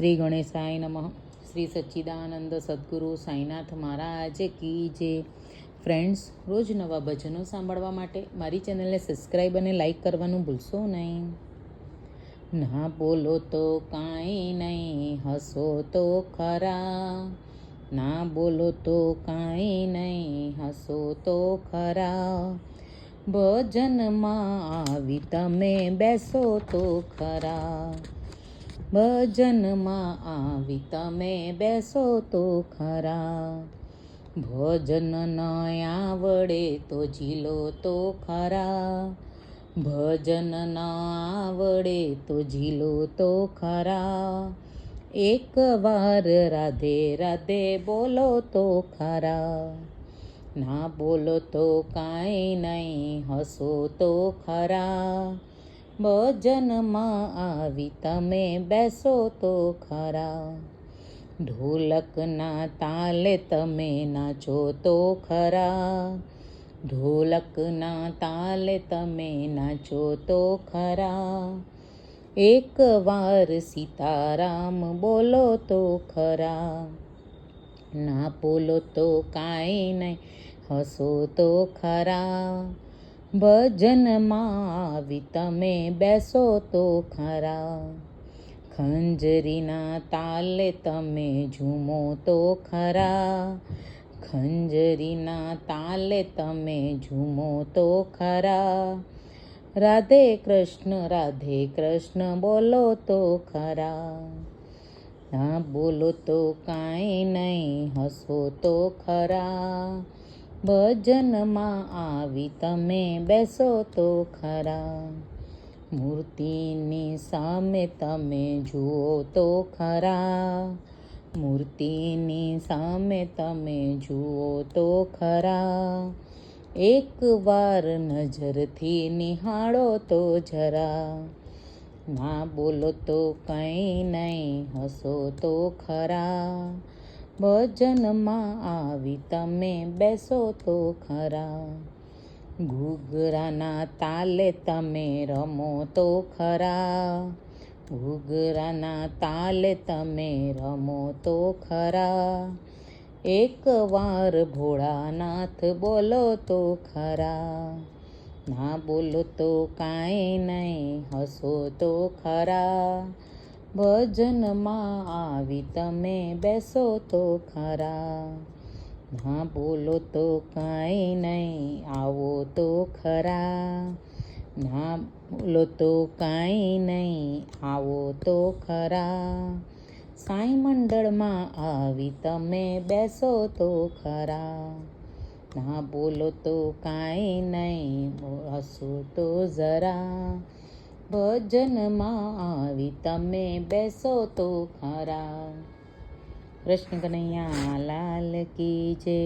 શ્રી ગણેશાય નમઃ. શ્રી સચ્ચિદાનંદ સદગુરુ સાંઈનાથ મહારાજ કી જે. ફ્રેન્ડ્સ, રોજ નવા ભજનો સાંભળવા માટે મારી ચેનલને સબસ્ક્રાઈબ અને લાઈક કરવાનું ભૂલશો નહીં. ના બોલો તો કાંઈ નહીં, હસો તો ખરા. ના બોલો તો કાંઈ નહીં, હસો તો ખરા. ભજનમાં આવી તમે બેસો તો ખરા. ભજનમાં આવી તમે બેસો તો ખરા. ભજન ન આવડે તો ઝીલો તો ખરા. ભજન ન આવડે તો ઝીલો તો ખરા. એક વાર રાધે રાધે બોલો તો ખરા. ના બોલો તો કાંઈ નહીં, હસો તો ખરા. ભજનમાં આવી તમે બેસો તો ખરા. ઢોલકના તાલે તમે નાચો તો ખરા. ઢોલકના તાલે તમે નાચો તો ખરા. એક વાર સીતારામ બોલો તો ખરા. ના બોલો તો કાંઈ નહીં, હસો તો ખરા. ભજનમાં આવી તમે બેસો તો ખરા. ખંજરીના તાલે તમે ઝૂમો તો ખરા. ખંજરીના તાલે તમે ઝૂમો તો ખરા. રાધે કૃષ્ણ રાધે કૃષ્ણ બોલો તો ખરા. ના બોલો તો કાંઈ નહીં, હસો તો ખરા. ભજનમાં આવી તમે બેસો તો ખરા. મૂર્તિની સામે તમે જુઓ તો ખરા. મૂર્તિની સામે તમે જુઓ તો ખરા. એક વાર નજરથી નિહાળો તો જરા. ના બોલો તો કંઈ નહીં, હસો તો ખરા. ભજનમાં આવી તમે બેસો તો ખરા. ઘૂઘરાના તાલે તમે રમો તો ખરા. ઘૂઘરાના તાલે તમે રમો તો ખરા. એક વાર ભોળાનાથ બોલો તો ખરા. ના બોલો તો કાંઈ નહીં, હસો તો ખરા. ભજનમાં આવી તમે બેસો તો ખરા. ના બોલો તો કાંઈ નહીં, આવો તો ખરા. ના બોલો તો કાંઈ નહીં, આવો તો ખરા. સાંઈ મંડળમાં આવી તમે બેસો તો ખરા. ના બોલો તો કાંઈ નહીં, હસો તો જરા. ભજનમાં આવી તમે બેસો તો ખરા. કૃષ્ણ કનૈયા લાલ કી જય.